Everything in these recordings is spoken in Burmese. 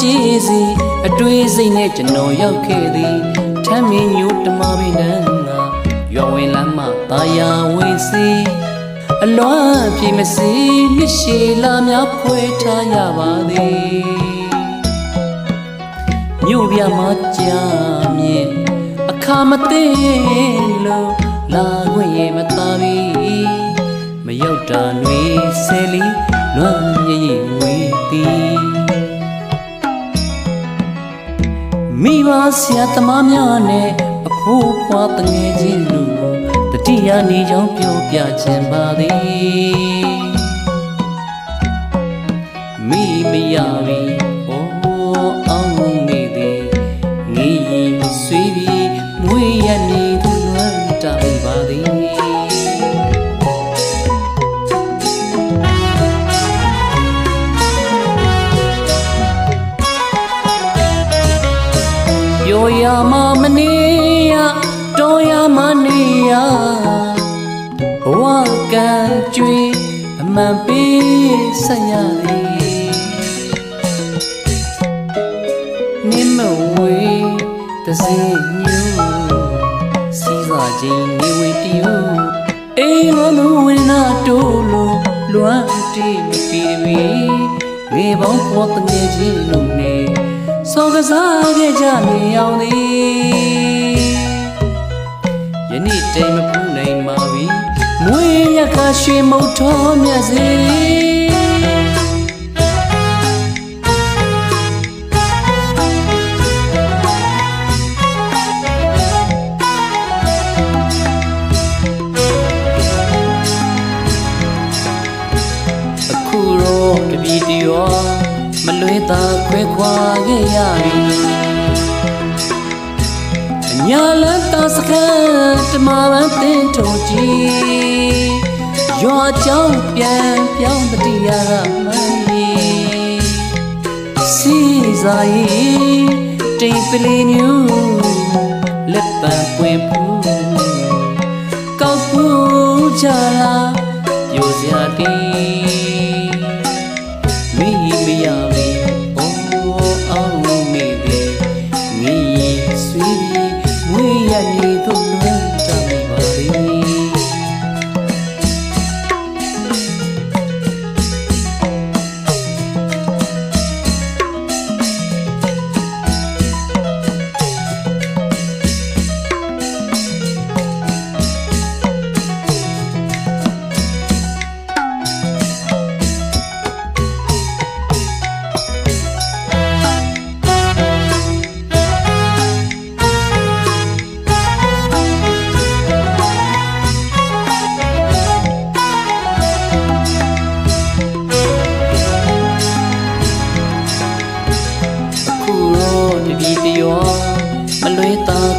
ကြည်စီအတွေ့စိတ်နဲ့ကျွန်တော်ရောက်ခဲ့သည်ထမ်းမင်းညို့တမပိနံငါရွာဝင်လမ်းမှာတာယာဝင်စီအလွမ်းပြေမစီနှစ်ရှည်လာများခွဲထားရပါသည်မြို့ပြမှာကြာမြင့်အခါမသိလို့လာခွင့်ရမသားပြီမရောက်တာຫນွေဆယ်လီလွမ်းရည်ရည်ဝေးသည် မိဘဆရာသမားများနဲ့အဖိုးဖွားတငယ်ချင်းတို့တတိယနေကြောင်းပြောပြခြင်းပါသည်မိမရပြီ ရမမနေရတော်ရမနေရဘဝကံကြွေအမှန်ပေးဆက်ရသည်နိမဝေတစေညူစီစာချင်းနေဝေတီယိုအေးမမဝင်းနာတိုးလို့လွမ်းတီမပီမီငေပေါင်းပေါ်တငယ်ချင်းလုံးနေ စောကစားခဲ့ကြမြင်အောင်သည်ယနေ့တိမ်မဖူးနိုင်ပါပြီမွေးရခရွှေမုတ်တော်မြတ်စေအခုတော့တပီတရော မလွေသာခွဲခွာခဲ့ရပြီအညာလန်းသာစခန်းတမပန်းတင်ထုံကြည့်ရွာကြောင်းပြန်ပြောင်းတတိယကမှန်ရီစီစာရီတိမ်ပလီညူလက်ပံပွင့်ဖူးကောက်ဖူးချလာပြိုစရာတီး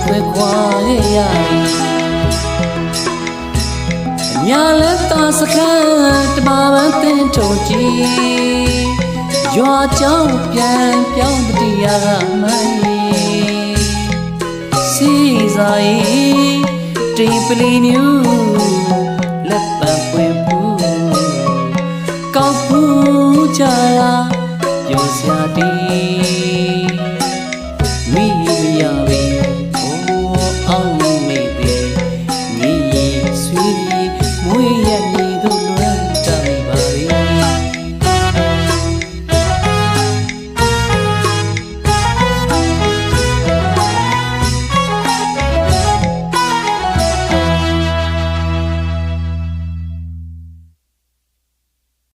ခွဲခွာခဲ့ရပြီအညာလက်သာစခန်းတမပန်းတင်ထုံကြည့်ရွာကြောင်းပြန်ပြောင်းတတိယကမှန်ရီစီစာရီတိမ်ပလီမြူ